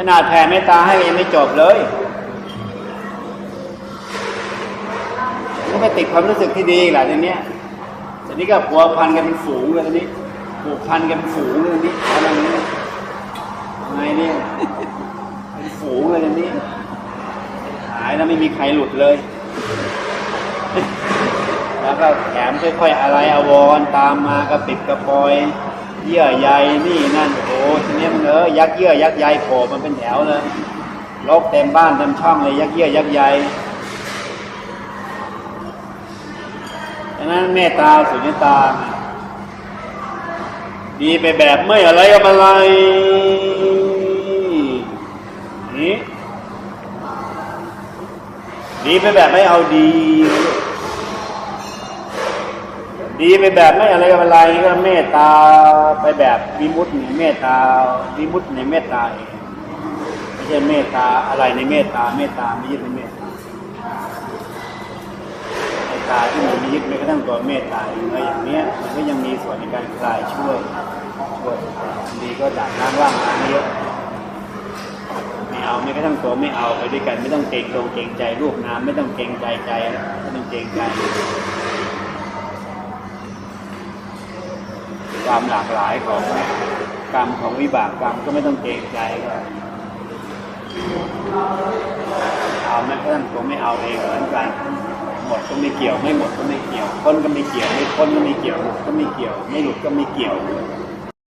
ขนาดแผ่เมตตาให้ยังไม่จบเลยก็ไปติดความรู้สึกที่ดีแหละทีนี้ยทีนี้ก็ผัวพันกันเป็นฝูงเลยทีนี้ผูกพันกันเป็นฝูงเลยทีนี้อะไรนี้ทำไงเนี่ยเป็นฝูงเลยทีนี้หายแล้วไม่มีใครหลุดเลย แล้วก็แถมค่อยๆอะไรอาวรตามมากระปิดกระปอยเยื่อใยนี่นั่นโอ้ทีนี้ มันเออยักเยื่อยักใยโผล่มันเป็นแถวเลยลกเต็มบ้านเต็มช่องเลยยักเยื่อยักใยดังนั้นเมตตาสุญญตา ดีไปแบบไม่อะไรกับอะไรนี่ดีไปแบบไม่เอาดี ดีไปแบบไม่อะไรกับอะไรก็เมตตาไปแบบวิมุตติในเมตตาวิมุตติในเมตตาเองไม่ใช่เมตตาอะไรในเมตตาเมตตาไม่ยึดในเมตตาเมตตาที่มันมียึดไม่กระทั่งตัวเมตตาเองก็อย่างเนี้ยมันก็ยังมีส่วนในการคลายช่วยช่วยดีก็ดักน้ำว่างน้ำเยอะไม่เอาไม่กระทั่งตัวไม่เอาไปด้วยกันไม่ต้องเกรงตรงเกรงใจรูปน้ำไม่ต้องเกรงใจใจไม่ต้องเกรงใจ ความหลากหลายของกรรมของวิบากกรรมก็ไม่ต้องเกรงใจก็เอาแม้กระทั่งตัวไม่เอาเองเหมือนกันหมดก็ไม่เกี่ยวไม่หมดก็ไม่เกี่ยวพ้นก็ไม่เกี่ยวไม่พ้นก็ไม่เกี่ยวหลุดก็ไม่เกี่ยว ไม่หลุดก็ไม่เกี่ยว